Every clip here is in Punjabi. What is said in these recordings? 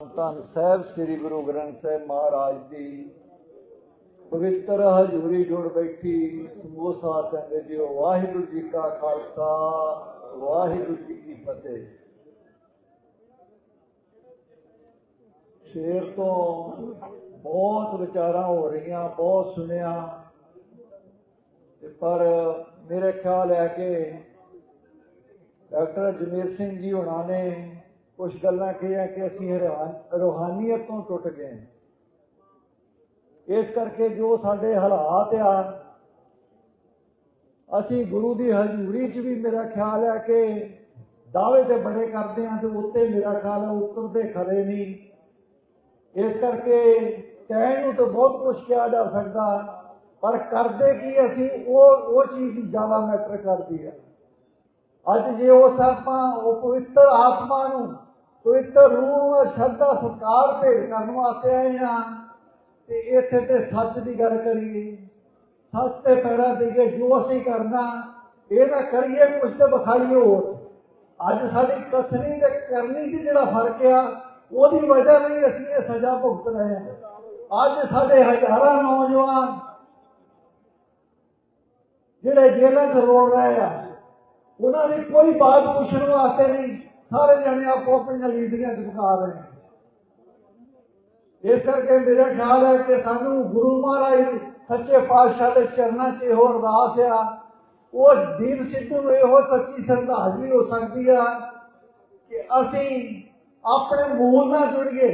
ਧੰਨ ਸਾਹਿਬ ਸ੍ਰੀ ਗੁਰੂ ਗ੍ਰੰਥ ਸਾਹਿਬ ਮਹਾਰਾਜ ਦੀ ਪਵਿੱਤਰ ਹਜ਼ੂਰੀ ਜੁੜ ਬੈਠੀ। ਸਮੂਹ ਸਾਧ ਸੰਗਤ ਜੀਓ, ਵਾਹਿਗੁਰੂ ਜੀ ਕਾ ਖਾਲਸਾ, ਵਾਹਿਗੁਰੂ ਜੀ ਕੀ ਫਤਿਹ। ਸ਼ੇਰ ਤੋਂ ਬਹੁਤ ਵਿਚਾਰਾਂ ਹੋ ਰਹੀਆਂ, ਬਹੁਤ ਸੁਣਿਆ। ਤੇ ਪਰ ਮੇਰੇ ਖਿਆਲ ਹੈ ਕਿ ਡਾਕਟਰ ਜਮੀਰ ਸਿੰਘ ਜੀ ਹੁਣਾਂ ਨੇ ਕੁਝ ਗੱਲਾਂ ਕਹੀਆਂ ਕਿ ਅਸੀਂ ਹੈਰਾਨ- ਰੂਹਾਨੀਅਤ ਤੋਂ ਟੁੱਟ ਗਏ ਹਾਂ। ਇਸ ਕਰਕੇ ਜੋ ਸਾਡੇ ਹਾਲਾਤ ਆ, ਅਸੀਂ ਗੁਰੂ ਦੀ ਹਜ਼ੂਰੀ 'ਚ ਵੀ ਮੇਰਾ ਖਿਆਲ ਹੈ ਕਿ ਦਾਅਵੇ ਤੇ ਬੜੇ ਕਰਦੇ ਆ ਤੇ ਉੱਤੇ ਮੇਰਾ ਖਿਆਲ ਹੈ ਉਤਰਦੇ ਖਰੇ ਨਹੀਂ ਇਸ ਕਰਕੇ ਕਹਿਣ ਨੂੰ ਤਾਂ ਬਹੁਤ ਕੁਝ ਕਿਹਾ ਜਾ ਸਕਦਾ, ਪਰ ਕਰਦੇ ਕੀ ਅਸੀਂ, ਉਹ ਉਹ ਚੀਜ਼ ਜ਼ਿਆਦਾ ਮੈਟਰ ਕਰਦੀ ਹੈ ਅੱਜ ਜੇ ਉਸ ਆਪਾਂ ਉਹ ਪਵਿੱਤਰ ਆਤਮਾ ਨੂੰ ਪਵਿੱਤਰ ਰੂਹ ਨੂੰ ਸ਼ਰਧਾ ਸਤਕਾਰ ਭੇਟ ਕਰਨ ਵਾਸਤੇ ਆਏ ਹਾਂ, ਤੇ ਇੱਥੇ ਤੇ ਸੱਚ ਦੀ ਗੱਲ ਕਰੀਏ, ਸੱਚ ਤੇ ਪੈਰਾਂ ਦੇਈਏ ਜੋ ਅਸੀਂ ਕਰਨਾ ਇਹ ਨਾ ਕਰੀਏ ਕੁਛ ਤੇ ਵਿਖਾਈਏ ਹੋਰ। ਅੱਜ ਸਾਡੀ ਕਥਨੀ ਤੇ ਕਰਨੀ 'ਚ ਜਿਹੜਾ ਫ਼ਰਕ ਆ, ਉਹਦੀ ਵਜ੍ਹਾ ਨਹੀਂ ਅਸੀਂ ਇਹ ਸਜ਼ਾ ਭੁਗਤ ਰਹੇ ਹਾਂ। ਅੱਜ ਸਾਡੇ ਹਜ਼ਾਰਾਂ ਨੌਜਵਾਨ ਜਿਹੜੇ ਜੇਲ੍ਹਾਂ 'ਚ ਰੋਲ ਰਹੇ ਆ ਉਹਨਾਂ ਦੀ ਕੋਈ ਬਾਤ ਪੁੱਛਣ ਵਾਸਤੇ ਨਹੀਂ, ਸਾਰੇ ਜਣੇ ਆਪੋ ਆਪਣੀਆਂ ਲੀਡਰੀਆਂ ਚੁਕਾ ਰਹੇ ਇਸ ਕਰਕੇ ਮੇਰਾ ਖਿਆਲ ਹੈ ਕਿ ਸਾਨੂੰ ਗੁਰੂ ਮਹਾਰਾਜ ਸੱਚੇ ਪਾਤਸ਼ਾਹ ਦੇ ਚਰਨਾਂ 'ਚ ਇਹੋ ਅਰਦਾਸ ਆ। ਉਹ ਦੀਪ ਸਿੱਧੂ ਨੂੰ ਇਹੋ ਸੱਚੀ ਸ਼ਰਧਾਂਜਲੀ ਹੋ ਸਕਦੀ ਆ ਕਿ ਅਸੀਂ ਆਪਣੇ ਮੂਲ ਨਾਲ ਜੁੜੀਏ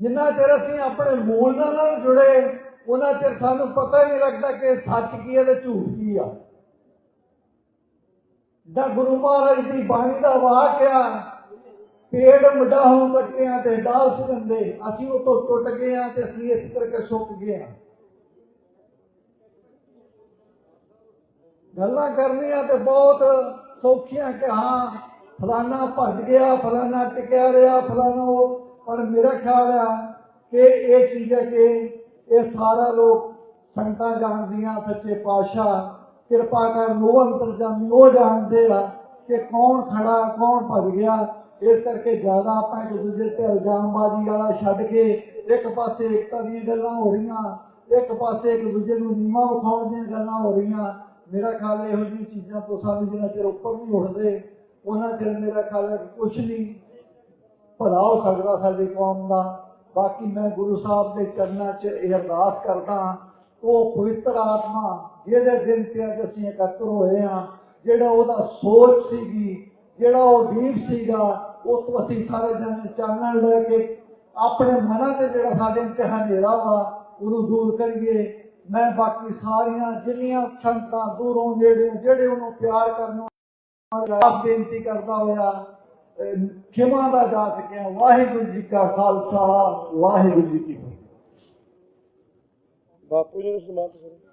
ਜਿੰਨਾ ਚਿਰ ਅਸੀਂ ਆਪਣੇ ਮੂਲ ਨਾਲ ਜੁੜੇ ਉਹਨਾਂ ਚਿਰ ਸਾਨੂੰ ਪਤਾ ਹੀ ਨਹੀਂ ਲੱਗਦਾ ਕਿ ਸੱਚ ਕੀ ਹੈ ਤੇ ਝੂਠ ਕੀ ਆ। ਦਾ ਗੁਰੂ ਮਹਾਰਾਜ ਦੀ ਬਾਣੀ ਦਾ ਵਾਕ ਆ, ਪੇੜ ਮਡਾਹੂ ਕੱਟਿਆਂ ਤੇ ਡਾਲ ਸੁਗੰਦੇ ਅਸੀਂ ਉਹ ਤੋਂ ਟੁੱਟ ਗਏ ਆ ਤੇ ਅਸੀਂ ਇਸ ਕਰਕੇ ਸੁੱਕ ਗਏ ਆ ਗੱਲਾਂ ਕਰਨੀਆਂ ਤੇ ਬਹੁਤ ਸੌਖੀਆਂ ਕਿ ਹਾਂ, ਫਲਾਨਾ ਭੱਜ ਗਿਆ, ਫਲਾਨਾ ਟਿਕਿਆ ਰਿਹਾ, ਫਲਾਨਾ ਉਹ, ਪਰ ਮੇਰਾ ਖਿਆਲ ਆ ਕਿ ਇਹ ਚੀਜ਼ ਹੈ ਕਿ ਇਹ ਸਾਰਾ ਲੋਕ ਸੰਗਤਾਂ ਜਾਣਦੀਆਂ, ਸੱਚੇ ਪਾਤਸ਼ਾਹ। ਕਿਰਪਾ ਕਰ ਉਹ ਅੰਤਰਜਾਮੀ ਉਹ ਜਾਣਦੇ ਆ ਕਿ ਕੌਣ ਖੜਾ, ਕੌਣ ਭੱਜ ਗਿਆ। ਇਸ ਕਰਕੇ ਜ਼ਿਆਦਾ ਆਪਾਂ ਇੱਕ ਦੂਜੇ ਤੇ ਇਲਜ਼ਾਮਬਾਜ਼ੀ ਵਾਲਾ ਛੱਡ ਕੇ ਇੱਕ ਪਾਸੇ ਏਕਤਾ ਦੀਆਂ ਗੱਲਾਂ ਹੋ ਰਹੀਆਂ, ਇੱਕ ਪਾਸੇ ਇੱਕ ਦੂਜੇ ਨੂੰ ਨੀਵਾਂ ਵਿਖਾਉਣ ਦੀਆਂ ਗੱਲਾਂ ਹੋ ਰਹੀਆਂ। ਮੇਰਾ ਖਿਆਲ ਇਹੋ ਜਿਹੀ ਚੀਜ਼ਾਂ ਤੋਂ ਸਾਨੂੰ ਜਿੰਨਾ ਚਿਰ ਉੱਪਰ ਨਹੀਂ ਉੱਠਦੇ, ਉਹਨਾਂ ਚਿਰ ਮੇਰਾ ਖਿਆਲ ਹੈ ਕੁਝ ਨਹੀਂ, ਭਲਾ ਹੋ ਸਕਦਾ ਸਾਡੀ ਕੌਮ ਦਾ। ਬਾਕੀ ਮੈਂ ਗੁਰੂ ਸਾਹਿਬ ਦੇ ਚਰਨਾਂ 'ਚ ਇਹ ਅਰਦਾਸ ਕਰਦਾ ਉਹ ਪਵਿੱਤਰ ਆਤਮਾ ਜਿਹਦੇ ਦਿਨ ਤੇ ਅੱਜ ਅਸੀਂ ਇਕੱਤਰ ਹੋਏ ਆ ਜਿਹੜਾ ਉਹਦਾ ਸੋਚ ਸੀਗੀ, ਜਿਹੜਾ ਉਹ ਦੀਪ ਸੀਗਾ, ਉਹ ਤੋਂ ਅਸੀਂ ਸਾਰੇ ਜਣ ਚਾਨਣ ਲੈ ਕੇ ਆਪਣੇ ਮਨਾਂ ਤੇ ਜਿਹੜਾ ਸਾਡੇ ਤੇ ਹਨੇਰਾ ਵਾ, ਉਹਨੂੰ ਦੂਰ ਕਰੀਏ। ਮੈਂ ਬਾਕੀ ਸਾਰੀਆਂ ਜਿੰਨੀਆਂ ਸੰਗਤਾਂ ਦੂਰੋਂ ਨੇੜੇ, ਜਿਹੜੇ ਉਹਨੂੰ ਪਿਆਰ ਕਰਨ ਆਪ ਬੇਨਤੀ ਕਰਦਾ ਹੋਇਆ ਖਿਮਾ ਦਾ ਜਾ ਸਕਿਆ ਵਾਹਿਗੁਰੂ ਜੀ ਕਾ ਖਾਲਸਾ, ਵਾਹਿਗੁਰੂ ਜੀ ਕੀ ਫਤਿਹ। ਬਾਪੂ ਜੀ ਨੂੰ ਸਮਾਪਤ ਕਰੋ।